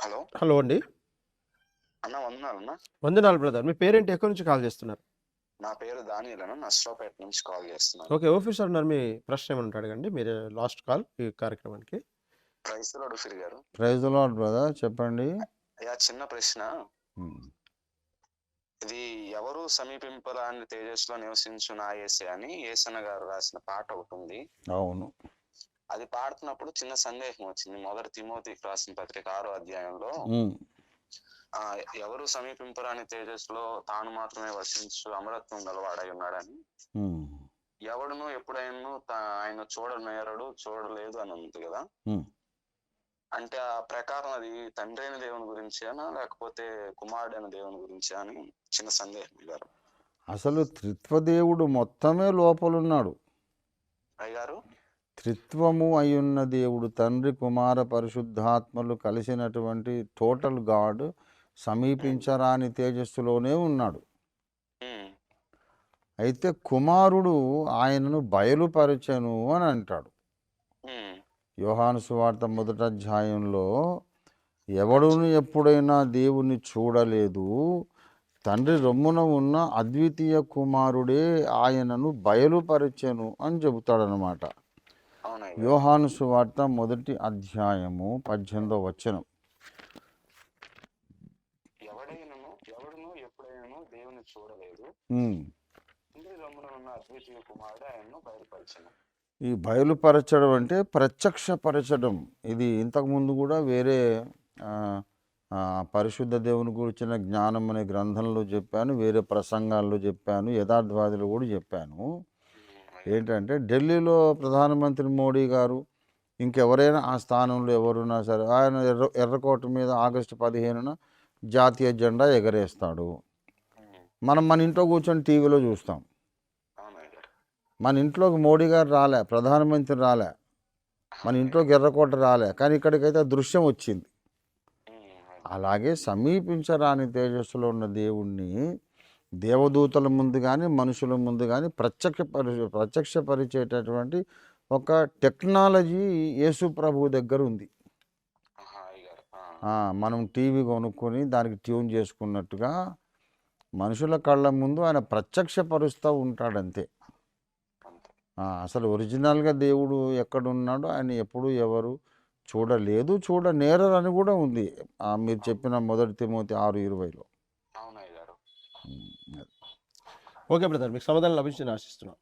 Hello? Hello అండి. అన్న వందనాలు అన్న. వందనాలు బ్రదర్. మీ పేరేంటి? ఎక్కడి నుంచి కాల్ చేస్తున్నారు? నా పేరు దానియల్ అన్న. నర్సరావుపేట నుంచి కాల్ చేస్తున్నాను. ఓకే ఆఫీసర్ ఉన్నారు మీ ప్రశ్న ఏమన్నా అడగండి. మీరు లాస్ట్ కాల్ ఈ కార్యక్రమానికి. క్రైస్తవుడు ఫిర్ గారు. Praise lord brother. చెప్పండి. అయ్యా చిన్న ప్రశ్న. ఇది ఎవరు సమీపింపరాని తేజస్సులో నివసించు నా ఏసే అని ఏసన్న గారు రాసిన పాట ఒకటి ఉంది. అవును. అది పాడుతున్నప్పుడు చిన్న సందేహం వచ్చింది మొదటి తిమోతికి రాసిన పత్రిక ఆరో అధ్యాయంలో. ఆ ఎవరు సమీపింపరాని తేజస్సులో తాను మాత్రమే వసించు అమరత్వం గలవాడై ఉన్నాడని. ఎవడును ఎప్పుడైనా ఆయన చూడనేరడు చూడలేదు అని ఉంది కదా. అంటే ఆ ప్రకారం అది తండ్రి అయిన దేవుని గురించేనా లేకపోతే కుమారుడైన దేవుని గురించి అని చిన్న సందేహం గారు అసలు త్రిత్వదేవుడు మొత్తమే లోపలున్నాడు అయ్యగారు త్రిత్వము అయ్యున్న దేవుడు తండ్రి కుమార పరిశుద్ధాత్మలు కలిసినటువంటి టోటల్ గాడ్ సమీపించరాని తేజస్సులోనే ఉన్నాడు. అయితే కుమారుడు ఆయనను బయలుపరచను అని అంటాడు. యోహాను సువార్త మొదటి అధ్యాయంలో ఎవడును ఎప్పుడైనా దేవుని చూడలేదు తండ్రి రొమ్మున ఉన్న అద్వితీయ కుమారుడే ఆయనను బయలుపరచెను అని చెబుతాడనమాట యోహాను సువార్త మొదటి అధ్యాయము పద్దెనిమిదో వచనం. బయలుపరిచను. ఈ బయలుపరచడం అంటే ప్రత్యక్షపరచడం. ఇది ఇంతకుముందు కూడా వేరే పరిశుద్ధ దేవుని గురించిన జ్ఞానం అనే గ్రంథంలో చెప్పాను వేరే ప్రసంగాల్లో చెప్పాను యథార్థవాదులు కూడా చెప్పాను. ఏంటంటే ఢిల్లీలో ప్రధానమంత్రి మోడీ గారు ఇంకెవరైనా ఆ స్థానంలో ఎవరున్నా సరే ఆయన ఎర్ర ఎర్రకోట మీద ఆగస్టు పదిహేనున జాతీయ జెండా ఎగరేస్తాడు. మనం మన ఇంట్లో కూర్చొని టీవీలో చూస్తాం. మన ఇంట్లోకి మోడీ గారు రాలే ప్రధానమంత్రి రాలే. మన ఇంట్లోకి ఎర్రకోట రాలే కానీ ఇక్కడికైతే దృశ్యం వచ్చింది. అలాగే సమీపించరాని తేజస్సులో ఉన్న దేవుణ్ణి దేవదూతల ముందు కానీ మనుషుల ముందు కానీ ప్రత్యక్ష పరి ప్రత్యక్షపరిచేటటువంటి ఒక టెక్నాలజీ యేసు ప్రభు దగ్గర ఉంది. మనం టీవీ కొనుక్కొని దానికి ట్యూన్ చేసుకున్నట్టుగా మనుషుల కళ్ళ ముందు ఆయన ప్రత్యక్షపరుస్తూ ఉంటాడంతే. అసలు ఒరిజినల్గా దేవుడు ఎక్కడున్నాడో ఆయన ఎప్పుడు ఎవరు చూడలేదు చూడనేరని కూడా ఉంది. మీరు చెప్పిన మొదటి తిమోతి ఆరు ఇరవైలో. అవునయ్య గారు. ఓకే బ్రదర్ మీకు సమాధానం లభించి ఆశిస్తున్నాను